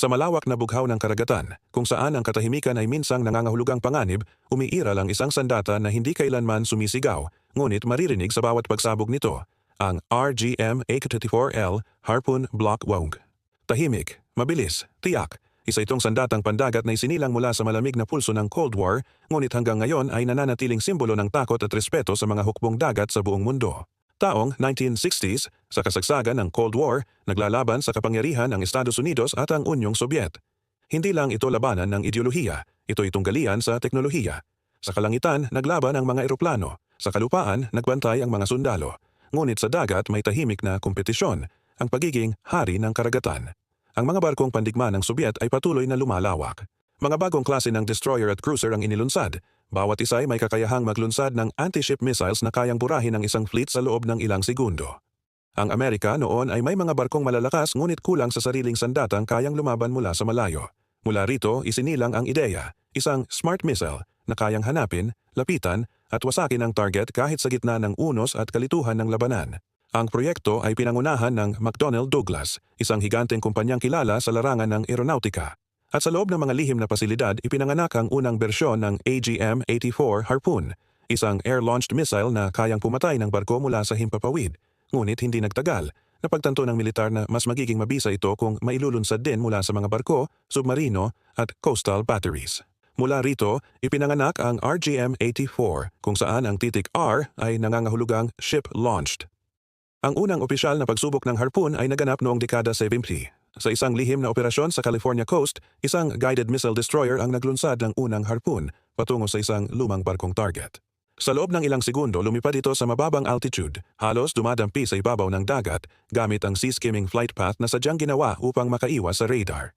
Sa malawak na bughaw ng karagatan, kung saan ang katahimikan ay minsang nangangahulugang panganib, umiiral ang isang sandata na hindi kailanman sumisigaw, ngunit maririnig sa bawat pagsabog nito, ang RGM-834L Harpoon Block Wong. Tahimik, mabilis, tiyak, isa itong sandatang pandagat na isinilang mula sa malamig na pulso ng Cold War, ngunit hanggang ngayon ay nananatiling simbolo ng takot at respeto sa mga hukbong dagat sa buong mundo. Taong 1960s, sa kasagsagan ng Cold War, naglalaban sa kapangyarihan ang Estados Unidos at ang Unyong Sobyet. Hindi lang ito labanan ng ideolohiya, ito itong galian sa teknolohiya. Sa kalangitan, naglaban ang mga eroplano. Sa kalupaan, nagbantay ang mga sundalo. Ngunit sa dagat may tahimik na kompetisyon, ang pagiging hari ng karagatan. Ang mga barkong pandigma ng Sobyet ay patuloy na lumalawak. Mga bagong klase ng destroyer at cruiser ang inilunsad. Bawat isa ay may kakayahang maglunsad ng anti-ship missiles na kayang burahin ang isang fleet sa loob ng ilang segundo. Ang Amerika noon ay may mga barkong malalakas ngunit kulang sa sariling sandatang kayang lumaban mula sa malayo. Mula rito, isinilang ang ideya, isang smart missile na kayang hanapin, lapitan at wasakin ang target kahit sa gitna ng unos at kalituhan ng labanan. Ang proyekto ay pinangunahan ng McDonnell Douglas, isang higanteng kumpanyang kilala sa larangan ng aeronautika. At sa loob ng mga lihim na pasilidad, ipinanganak ang unang bersyon ng AGM-84 Harpoon, isang air-launched missile na kayang pumatay ng barko mula sa himpapawid. Ngunit hindi nagtagal, napagtanto ng militar na mas magiging mabisa ito kung mailulunsad din mula sa mga barko, submarino at coastal batteries. Mula rito, ipinanganak ang RGM-84 kung saan ang titik R ay nangangahulugang ship-launched. Ang unang opisyal na pagsubok ng harpoon ay naganap noong dekada 70. Sa isang lihim na operasyon sa California coast, isang guided missile destroyer ang naglunsad ng unang harpoon patungo sa isang lumang barkong target. Sa loob ng ilang segundo, lumipad ito sa mababang altitude, halos dumadampi sa ibabaw ng dagat gamit ang sea skimming flight path na sadyang ginawa upang makaiwas sa radar.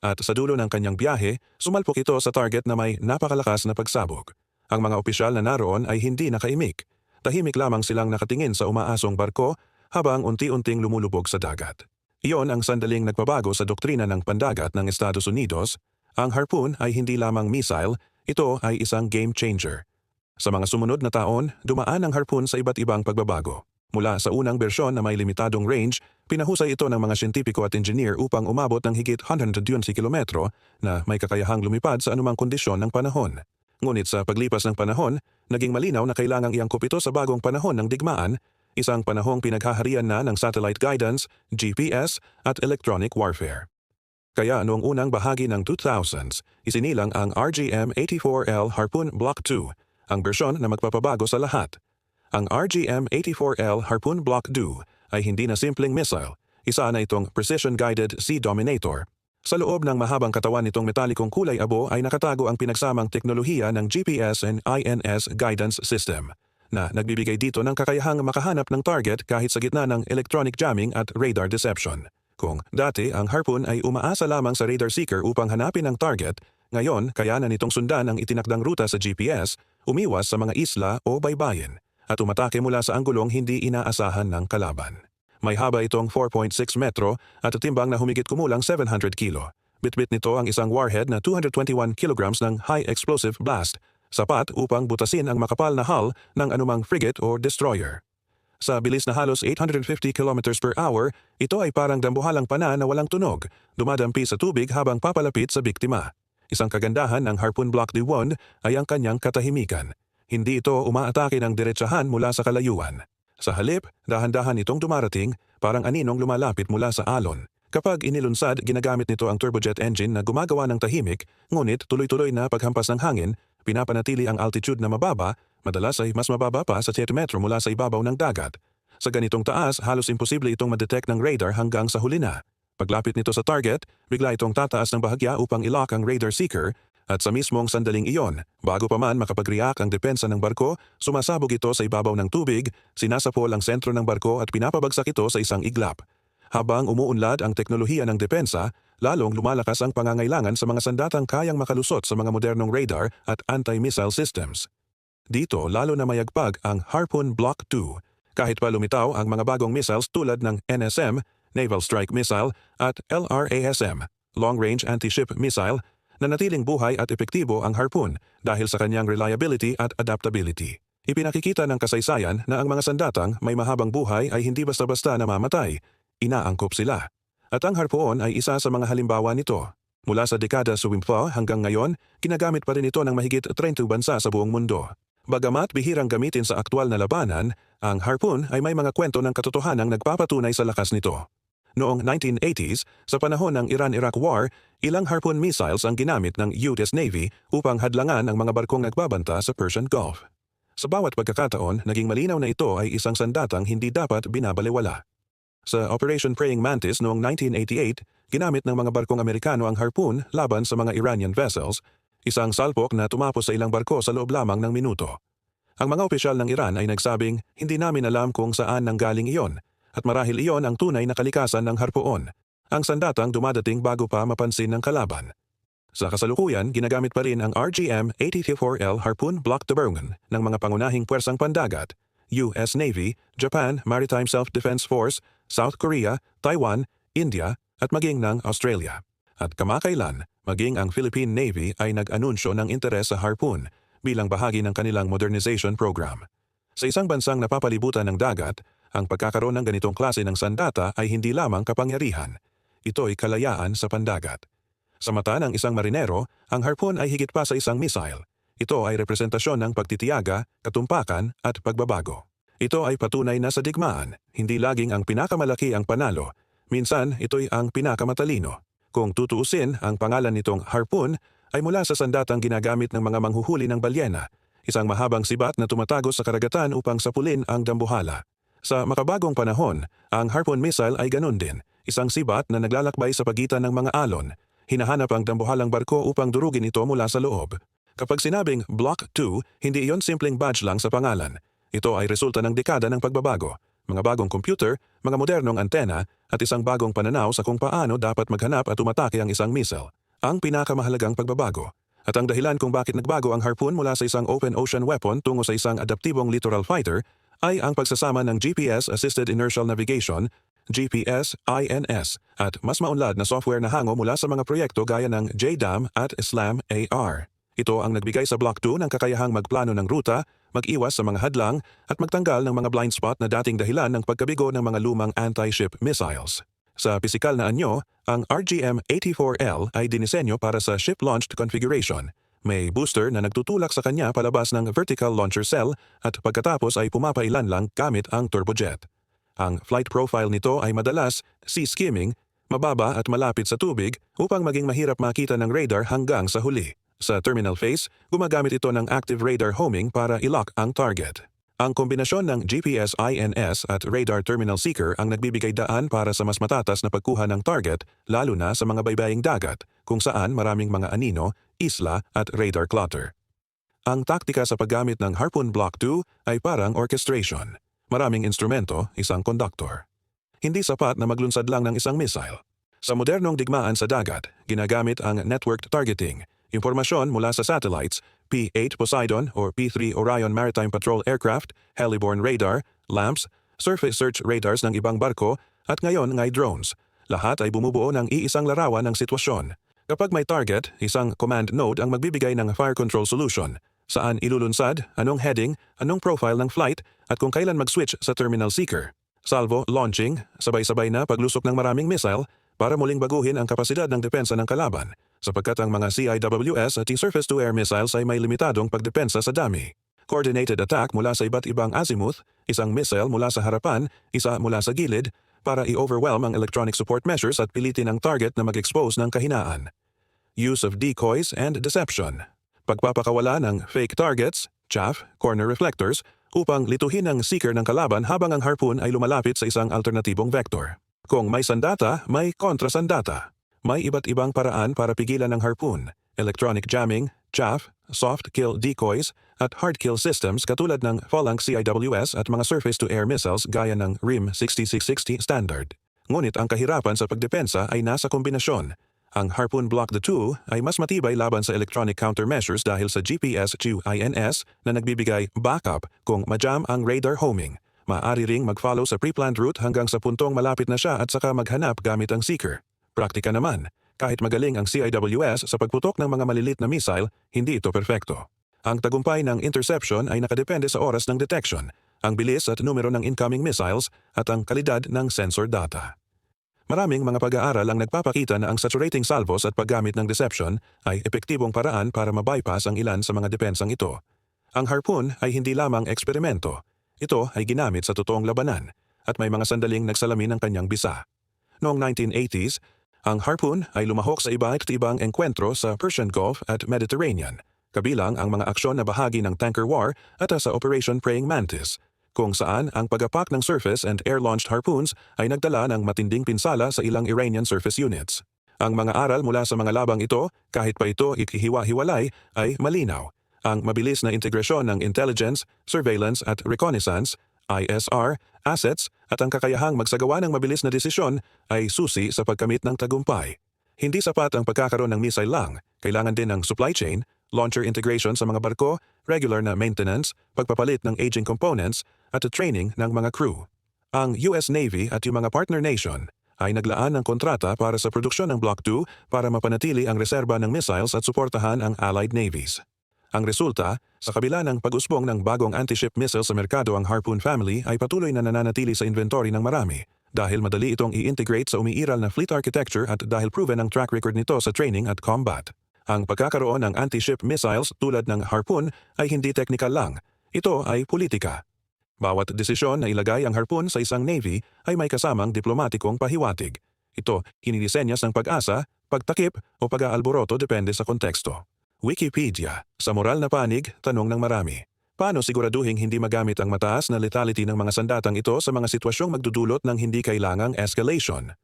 At sa dulo ng kanyang biyahe, sumalpok ito sa target na may napakalakas na pagsabog. Ang mga opisyal na naroon ay hindi nakaimik. Tahimik lamang silang nakatingin sa umaasong barko habang unti-unting lumulubog sa dagat. Iyon ang sandaling nagpabago sa doktrina ng pandagat ng Estados Unidos. Ang harpoon ay hindi lamang missile, ito ay isang game changer. Sa mga sumunod na taon, dumaan ang harpoon sa iba't ibang pagbabago. Mula sa unang bersyon na may limitadong range, pinahusay ito ng mga siyentipiko at engineer upang umabot ng higit 120 kilometro na may kakayahang lumipad sa anumang kondisyon ng panahon. Ngunit sa paglipas ng panahon, naging malinaw na kailangang iangkop ito sa bagong panahon ng digmaan isang panahong pinaghaharian na ng satellite guidance, GPS at electronic warfare. Kaya noong unang bahagi ng 2000s, isinilang ang RGM-84L Harpoon Block 2, ang bersyon na magpapabago sa lahat. Ang RGM-84L Harpoon Block 2 ay hindi na simpleng missile, isa na itong precision-guided Sea Dominator. Sa loob ng mahabang katawan nitong metalikong kulay abo ay nakatago ang pinagsamang teknolohiya ng GPS and INS guidance system na nagbibigay dito ng kakayahang makahanap ng target kahit sa gitna ng electronic jamming at radar deception. Kung dati ang Harpoon ay umaasa lamang sa radar seeker upang hanapin ang target, ngayon kaya na nitong sundan ang itinakdang ruta sa GPS, umiwas sa mga isla o baybayin, at umatake mula sa anggulong hindi inaasahan ng kalaban. May haba itong 4.6 metro at timbang na humigit kumulang 700 kilo. Bitbit nito ang isang warhead na 221 kilograms ng high explosive blast sapat upang butasin ang makapal na hull ng anumang frigate o destroyer. Sa bilis na halos 850 km per hour, ito ay parang dambuhalang pana na walang tunog, dumadampi sa tubig habang papalapit sa biktima. Isang kagandahan ng Harpoon Block D1 ay ang kanyang katahimikan. Hindi ito umaatake ng diretsahan mula sa kalayuan. Sa halip, dahan-dahan itong dumarating, parang aninong lumalapit mula sa alon. Kapag inilunsad, ginagamit nito ang turbojet engine na gumagawa ng tahimik, ngunit tuloy-tuloy na paghampas ng hangin pinapanatili ang altitude na mababa, madalas ay mas mababa pa sa 7 metro mula sa ibabaw ng dagat. Sa ganitong taas, halos imposible itong madetect ng radar hanggang sa huli na. Paglapit nito sa target, bigla itong tataas ng bahagya upang ilock ang radar seeker at sa mismong sandaling iyon, bago pa man makapag-react ang depensa ng barko, sumasabog ito sa ibabaw ng tubig, sinasapol ang sentro ng barko at pinapabagsak ito sa isang iglap. Habang umuunlad ang teknolohiya ng depensa, lalong lumalakas ang pangangailangan sa mga sandatang kayang makalusot sa mga modernong radar at anti-missile systems. Dito lalo na mayagpag ang Harpoon Block 2 kahit pa lumitaw ang mga bagong missiles tulad ng NSM, Naval Strike Missile at LRASM, Long Range Anti-Ship Missile, nanatiling buhay at epektibo ang Harpoon dahil sa kanyang reliability at adaptability. Ipinakikita ng kasaysayan na ang mga sandatang may mahabang buhay ay hindi basta-basta namamatay, inaangkop sila. At ang harpoon ay isa sa mga halimbawa nito. Mula sa dekada suwimpa hanggang ngayon, ginagamit pa rin ito ng mahigit 30 bansa sa buong mundo. Bagamat bihirang gamitin sa aktwal na labanan, ang harpoon ay may mga kwento ng katotohanang nagpapatunay sa lakas nito. Noong 1980s, sa panahon ng Iran-Iraq War, ilang harpoon missiles ang ginamit ng US Navy upang hadlangan ang mga barkong nagbabanta sa Persian Gulf. Sa bawat pagkakataon, naging malinaw na ito ay isang sandatang hindi dapat binabalewala. Sa Operation Praying Mantis noong 1988, ginamit ng mga barkong Amerikano ang harpoon laban sa mga Iranian vessels, isang salpok na tumapos sa ilang barko sa loob lamang ng minuto. Ang mga opisyal ng Iran ay nagsabing, hindi namin alam kung saan nanggaling iyon, at marahil iyon ang tunay na kalikasan ng harpoon, ang sandatang dumadating bago pa mapansin ng kalaban. Sa kasalukuyan, ginagamit pa rin ang RGM-84L Harpoon Block Bergen ng mga pangunahing puwersang pandagat, US Navy, Japan Maritime Self-Defense Force, South Korea, Taiwan, India at maging ng Australia. At kamakailan, maging ang Philippine Navy ay nag-anunsyo ng interes sa harpoon bilang bahagi ng kanilang modernization program. Sa isang bansang napapalibutan ng dagat, ang pagkakaroon ng ganitong klase ng sandata ay hindi lamang kapangyarihan. Ito'y kalayaan sa pandagat. Sa mata ng isang marinero, ang harpoon ay higit pa sa isang missile. Ito ay representasyon ng pagtitiyaga, katumpakan at pagbabago. Ito ay patunay na sa digmaan, hindi laging ang pinakamalaki ang panalo. Minsan, ito'y ang pinakamatalino. Kung tutuusin, ang pangalan nitong harpoon ay mula sa sandatang ginagamit ng mga manghuhuli ng balyena, isang mahabang sibat na tumatago sa karagatan upang sapulin ang dambuhala. Sa makabagong panahon, ang harpoon missile ay ganun din, isang sibat na naglalakbay sa pagitan ng mga alon. Hinahanap ang dambuhalang barko upang durugin ito mula sa loob. Kapag sinabing Block 2, hindi iyon simpleng badge lang sa pangalan. Ito ay resulta ng dekada ng pagbabago, mga bagong computer, mga modernong antena, at isang bagong pananaw sa kung paano dapat maghanap at umatake ang isang missile. Ang pinakamahalagang pagbabago. At ang dahilan kung bakit nagbago ang harpoon mula sa isang open ocean weapon tungo sa isang adaptibong littoral fighter ay ang pagsasama ng GPS-Assisted Inertial Navigation GPS, INS, at mas maunlad na software na hango mula sa mga proyekto gaya ng JDAM at Islam AR. Ito ang nagbigay sa Block 2 ng kakayahang magplano ng ruta, mag-iwas sa mga hadlang, at magtanggal ng mga blind spot na dating dahilan ng pagkabigo ng mga lumang anti-ship missiles. Sa pisikal na anyo, ang RGM-84L ay dinisenyo para sa ship-launched configuration. May booster na nagtutulak sa kanya palabas ng vertical launcher cell at pagkatapos ay pumapailan lang gamit ang turbojet. Ang flight profile nito ay madalas sea skimming, mababa at malapit sa tubig upang maging mahirap makita ng radar hanggang sa huli. Sa terminal phase, gumagamit ito ng active radar homing para i-lock ang target. Ang kombinasyon ng GPS INS at radar terminal seeker ang nagbibigay daan para sa mas matatas na pagkuha ng target lalo na sa mga baybaying dagat kung saan maraming mga anino, isla at radar clutter. Ang taktika sa paggamit ng Harpoon Block 2 ay parang orchestration. Maraming instrumento, isang conductor. Hindi sapat na maglunsad lang ng isang missile. Sa modernong digmaan sa dagat, ginagamit ang networked targeting, impormasyon mula sa satellites, P-8 Poseidon or P-3 Orion Maritime Patrol Aircraft, heliborne radar, lamps, surface search radars ng ibang barko, at ngayon ngay drones. Lahat ay bumubuo ng iisang larawan ng sitwasyon. Kapag may target, isang command node ang magbibigay ng fire control solution, saan ilulunsad, anong heading, anong profile ng flight, at kung kailan mag-switch sa terminal seeker. Salvo, launching, sabay-sabay na paglusok ng maraming missile para muling baguhin ang kapasidad ng depensa ng kalaban, sapagkat ang mga CIWS at surface-to-air missiles ay may limitadong pagdepensa sa dami. Coordinated attack mula sa iba't ibang azimuth, isang missile mula sa harapan, isa mula sa gilid, para i-overwhelm ang electronic support measures at pilitin ang target na mag-expose ng kahinaan. Use of decoys and deception pagpapakawala ng fake targets, chaff, corner reflectors, upang lituhin ang seeker ng kalaban habang ang harpoon ay lumalapit sa isang alternatibong vector. Kung may sandata, may kontrasandata. May iba't ibang paraan para pigilan ang harpoon, electronic jamming, chaff, soft kill decoys, at hard kill systems katulad ng Phalanx CIWS at mga surface-to-air missiles gaya ng RIM 6660 standard. Ngunit ang kahirapan sa pagdepensa ay nasa kombinasyon ang Harpoon Block the 2 ay mas matibay laban sa electronic countermeasures dahil sa GPS QINS na nagbibigay backup kung majam ang radar homing. Maaari ring mag-follow sa pre-planned route hanggang sa puntong malapit na siya at saka maghanap gamit ang seeker. Praktika naman, kahit magaling ang CIWS sa pagputok ng mga malilit na missile, hindi ito perpekto. Ang tagumpay ng interception ay nakadepende sa oras ng detection, ang bilis at numero ng incoming missiles at ang kalidad ng sensor data. Maraming mga pag-aaral ang nagpapakita na ang saturating salvos at paggamit ng deception ay epektibong paraan para mabypass ang ilan sa mga depensang ito. Ang harpoon ay hindi lamang eksperimento. Ito ay ginamit sa totoong labanan at may mga sandaling nagsalamin ng kanyang bisa. Noong 1980s, ang harpoon ay lumahok sa iba't ibang engkwentro sa Persian Gulf at Mediterranean, kabilang ang mga aksyon na bahagi ng tanker war at sa Operation Praying Mantis, kung saan ang pagapak ng surface and air-launched harpoons ay nagdala ng matinding pinsala sa ilang Iranian surface units. Ang mga aral mula sa mga labang ito, kahit pa ito ikihiwa-hiwalay, ay malinaw. Ang mabilis na integrasyon ng intelligence, surveillance at reconnaissance, ISR, assets at ang kakayahang magsagawa ng mabilis na desisyon ay susi sa pagkamit ng tagumpay. Hindi sapat ang pagkakaroon ng missile lang, kailangan din ng supply chain, launcher integration sa mga barko, regular na maintenance, pagpapalit ng aging components, at training ng mga crew. Ang US Navy at yung mga partner nation ay naglaan ng kontrata para sa produksyon ng Block 2 para mapanatili ang reserba ng missiles at suportahan ang Allied Navies. Ang resulta, sa kabila ng pag-usbong ng bagong anti-ship missile sa merkado ang Harpoon family ay patuloy na nananatili sa inventory ng marami dahil madali itong i-integrate sa umiiral na fleet architecture at dahil proven ang track record nito sa training at combat. Ang pagkakaroon ng anti-ship missiles tulad ng Harpoon ay hindi technical lang, ito ay politika. Bawat desisyon na ilagay ang harpoon sa isang navy ay may kasamang diplomatikong pahiwatig. Ito hinidisenyas ng pag-asa, pagtakip o pag-aalboroto depende sa konteksto. Wikipedia, sa moral na panig, tanong ng marami. Paano siguraduhing hindi magamit ang mataas na lethality ng mga sandatang ito sa mga sitwasyong magdudulot ng hindi kailangang escalation?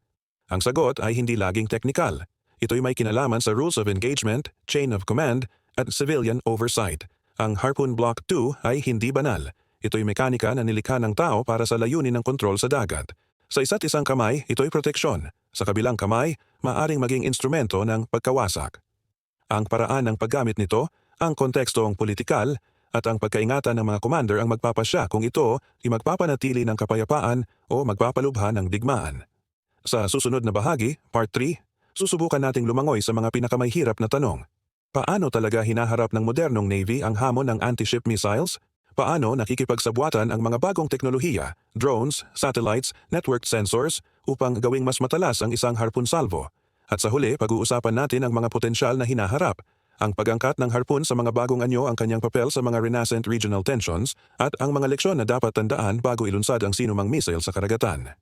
Ang sagot ay hindi laging teknikal. Ito'y may kinalaman sa rules of engagement, chain of command, at civilian oversight. Ang Harpoon Block 2 ay hindi banal. Ito'y mekanika na nilikha ng tao para sa layunin ng kontrol sa dagat. Sa isa't isang kamay, ito'y proteksyon. Sa kabilang kamay, maaring maging instrumento ng pagkawasak. Ang paraan ng paggamit nito, ang kontekstong politikal, at ang pagkaingatan ng mga commander ang magpapasya kung ito ay magpapanatili ng kapayapaan o magpapalubha ng digmaan. Sa susunod na bahagi, Part 3, susubukan nating lumangoy sa mga pinakamahirap na tanong. Paano talaga hinaharap ng modernong Navy ang hamon ng anti-ship missiles? Paano nakikipagsabuatan ang mga bagong teknolohiya, drones, satellites, networked sensors upang gawing mas matalas ang isang harpoon salvo? At sa huli, pag-uusapan natin ang mga potensyal na hinaharap, ang pag-angkat ng harpoon sa mga bagong anyo ang kanyang papel sa mga renascent regional tensions at ang mga leksyon na dapat tandaan bago ilunsad ang sinumang missile sa karagatan.